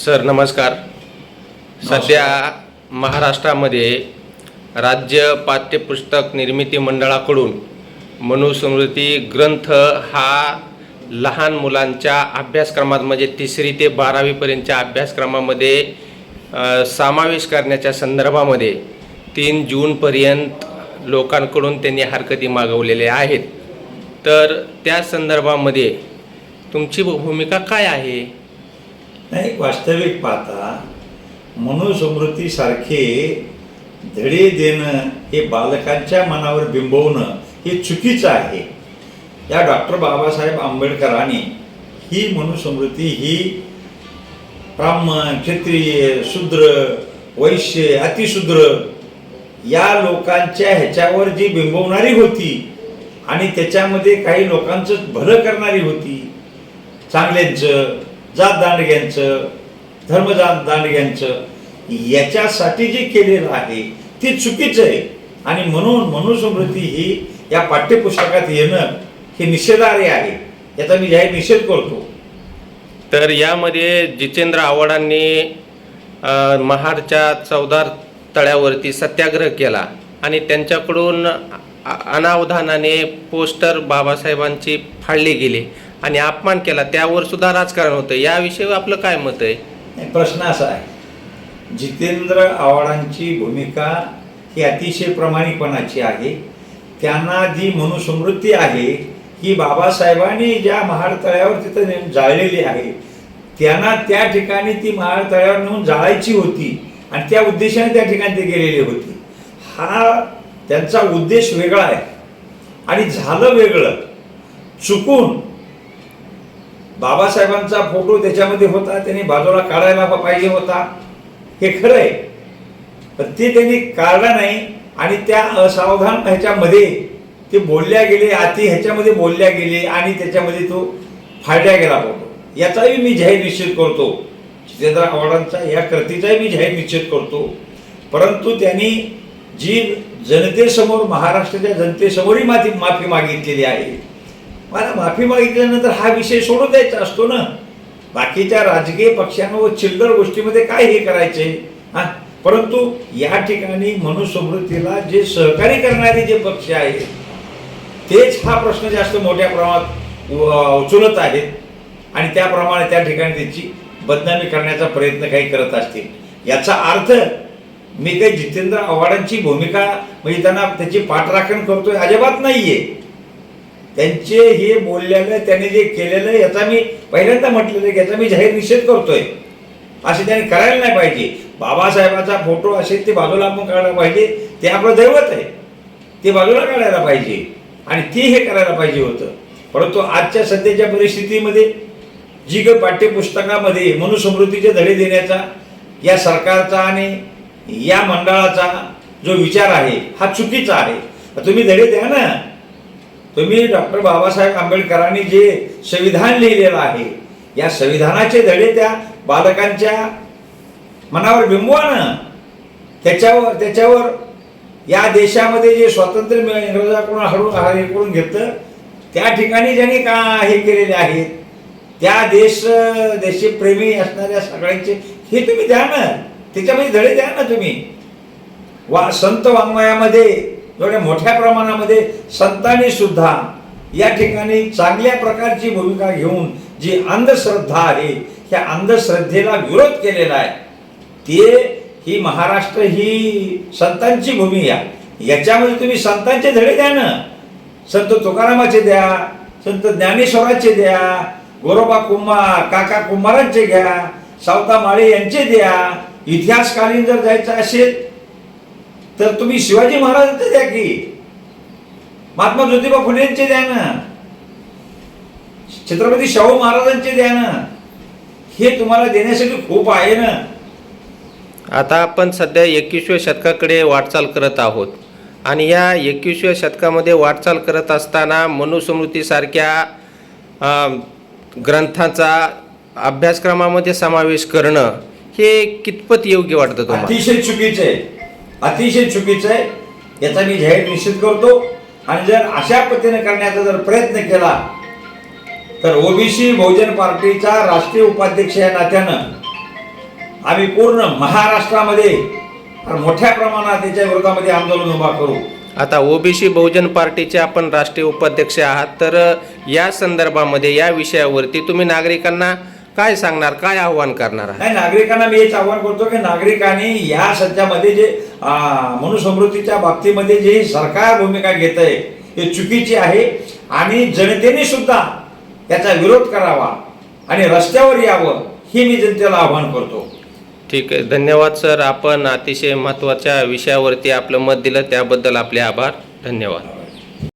Sir नमस्कार. सध्या महाराष्ट्रामध्ये राज्य पाठ्यपुस्तक निर्मिती मंडळाकडून मनुस्मृती ग्रंथ हा लहान मुलांच्या अभ्यासक्रमात म्हणजे तिसरी ते बारावीपर्यंतच्या अभ्यासक्रमामध्ये समावेश करण्याच्या संदर्भामध्ये तीन जूनपर्यंत लोकांकडून त्यांनी हरकती मागवलेल्या आहेत. तर त्या संदर्भामध्ये तुमची भूमिका काय आहे? नाही वास्तविक पाहता मनुस्मृतीसारखे धडे देणं हे बालकांच्या मनावर बिंबवणं हे चुकीचं आहे. या डॉक्टर बाबासाहेब आंबेडकरांनी ही मनुस्मृती ही ब्राह्मण क्षत्रिय शूद्र वैश्य अतिशूद्र या लोकांच्या ह्याच्यावर जी बिंबवणारी होती आणि त्याच्यामध्ये काही लोकांचं भलं करणारी होती चांगल्यांचं जात दांडग्यांचं धर्मजात दांडग्यांचं याच्यासाठी जे केलेलं आहे ते चुकीचं आहे. आणि म्हणून मनुस्मृती ही या पाठ्यपुस्तकात येणं हे निषेधार्ह आहे. याचा मी जाहीर निषेध करतो. तर यामध्ये जितेंद्र आव्हाडांनी महाडच्या चौदार तळ्यावरती सत्याग्रह केला. आणि त्यांच्याकडून अनावधानाने पोस्टर बाबासाहेबांची फाडली गेले. आणि अपमान केला त्यावर सुद्धा राजकारण होतं. याविषयी आपलं काय मत आहे? प्रश्न असा आहे. जितेंद्र आव्हाडांची भूमिका ही अतिशय प्रामाणिकपणाची आहे. त्यांना जी मनुस्मृती आहे ही बाबासाहेबांनी ज्या महाड तळ्यावर तिथं नेऊन जाळलेली आहे त्यांना त्या ठिकाणी ती महाड तळ्यावर नेऊन जाळायची होती आणि त्या उद्देशाने त्या ठिकाणी ते गेलेली होती. हा त्यांचा उद्देश वेगळा आहे. आणि झालं वेगळं. चुकून बाबासाहेबांचा फोटो त्याच्यामध्ये होता त्यांनी बाजूला काढायला पाहिजे होता. हे खरं आहे पण ते त्यांनी काढला नाही आणि त्या असावधान ह्याच्यामध्ये ते बोलल्या गेले अति ह्याच्यामध्ये बोलल्या गेले आणि त्याच्यामध्ये तो फाडल्या गेला फोटो याचाही मी जाहीर निश्चित करतो. जितेंद्र आव्हाडांचा या कृतीचाही मी जाहीर निश्चित करतो. परंतु त्यांनी जी जनतेसमोर महाराष्ट्राच्या जनतेसमोरही माती माफी मागितलेली आहे. मला माफी मागितल्यानंतर हा विषय सोडून द्यायचा असतो ना? बाकीच्या राजकीय पक्षांवर चिल्लर गोष्टीमध्ये काय हे करायचे? हा? परंतु या ठिकाणी मनुस्मृतीला जे सहकार्य करणारे जे पक्ष आहेत तेच हा प्रश्न जास्त मोठ्या प्रमाणात उचलत आहेत. आणि त्याप्रमाणे त्या ठिकाणी त्याची बदनामी करण्याचा प्रयत्न काही करत असतील. याचा अर्थ मी काही जितेंद्र आव्हाडांची भूमिका म्हणजे त्यांना त्याची पाठराखण करतोय अजिबात नाहीये. त्यांचे हे बोललेलं त्याने जे केलेलं याचा मी पहिल्यांदा म्हटलेलं आहे की याचा मी जाहीर निषेध करतोय. असे त्यांनी करायला नाही पाहिजे. बाबासाहेबाचा फोटो असेल ते बाजूला आपण काढायला पाहिजे. ते आपलं दैवत आहे. ते बाजूला काढायला पाहिजे. आणि ते हे करायला पाहिजे होतं. परंतु आजच्या सध्याच्या परिस्थितीमध्ये जी काही पाठ्यपुस्तकामध्ये मनुस्मृतीचे धडे देण्याचा या सरकारचा आणि या मंडळाचा जो विचार आहे हा चुकीचा आहे. तुम्ही धडे द्या ना. तुम्ही डॉक्टर बाबासाहेब आंबेडकरांनी जे संविधान लिहिलेलं आहे या संविधानाचे धडे त्या बालकांच्या मनावर बिंबवा ना त्याच्यावर त्याच्यावर या देशामध्ये जे स्वातंत्र्य मिळ- इंग्रजाकडून हळू हे करून घेतलं त्या ठिकाणी ज्यांनी का हे केलेले आहेत त्या देश देशप्रेमी असणाऱ्या सगळ्यांचे हे तुम्ही द्या ना. त्याच्यामध्ये धडे द्या ना तुम्ही. वा संत वाङ्मयामध्ये एवढ्या मोठ्या प्रमाणामध्ये संतांनी सुद्धा या ठिकाणी चांगल्या प्रकारची भूमिका घेऊन जी अंधश्रद्धा आहे त्या अंधश्रद्धेला विरोध केलेला आहे ते ही महाराष्ट्र ही संतांची भूमी आहे. याच्यामध्ये तुम्ही संतांचे धडे द्या ना. संत तुकारामाचे द्या संत ज्ञानेश्वराचे द्या गोरोबा कुंभार काका कुंभारांचे घ्या सावता माळे यांचे द्या. इतिहासकालीन जर जायचं असेल तर तुम्ही शिवाजी महाराजांचे द्या की. महात्मा ज्योतिबा फुलेंचे द्या ना. छत्रपती शाहू महाराजांचे द्या ना. हे तुम्हाला देण्यासाठी खूप आहे ना. आता आपण सध्या एकविसव्या शतकाकडे वाटचाल करत आहोत. आणि या एकविसव्या शतकामध्ये वाटचाल करत असताना मनुस्मृतीसारख्या ग्रंथाचा अभ्यासक्रमामध्ये समावेश करणं हे कितपत योग्य वाटतं तुम्हाला? अतिशय चुकीचं आहे. अतिशय चुकीचं आहे. याचा मी जाहीर निश्चित करतो. आणि जर अशा पद्धतीने करण्याचा जर प्रयत्न केला तर ओबीसी बहुजन पार्टीचा राष्ट्रीय उपाध्यक्ष या नात्यानं आम्ही पूर्ण महाराष्ट्रामध्ये मोठ्या प्रमाणात त्याच्या विरोधामध्ये आंदोलन उभा करू. आता ओबीसी बहुजन पार्टीचे आपण राष्ट्रीय उपाध्यक्ष आहात. तर या संदर्भामध्ये या विषयावरती तुम्ही नागरिकांना काय सांगणार काय आव्हान करणार आहात नाही नागरिकांना मी हेच आव्हान करतो की नागरिकांनी या सध्यामध्ये जे मनुसमृद्धीच्या बाबतीमध्ये जे सरकार भूमिका घेत आहे हे चुकीची आहे. आणि जनतेने सुद्धा याचा विरोध करावा आणि रस्त्यावर यावं हे मी जनतेला आव्हान करतो. ठीक आहे. धन्यवाद सर. आपण अतिशय महत्त्वाच्या विषयावरती आपलं मत दिलं. त्याबद्दल आपले आभार. धन्यवाद.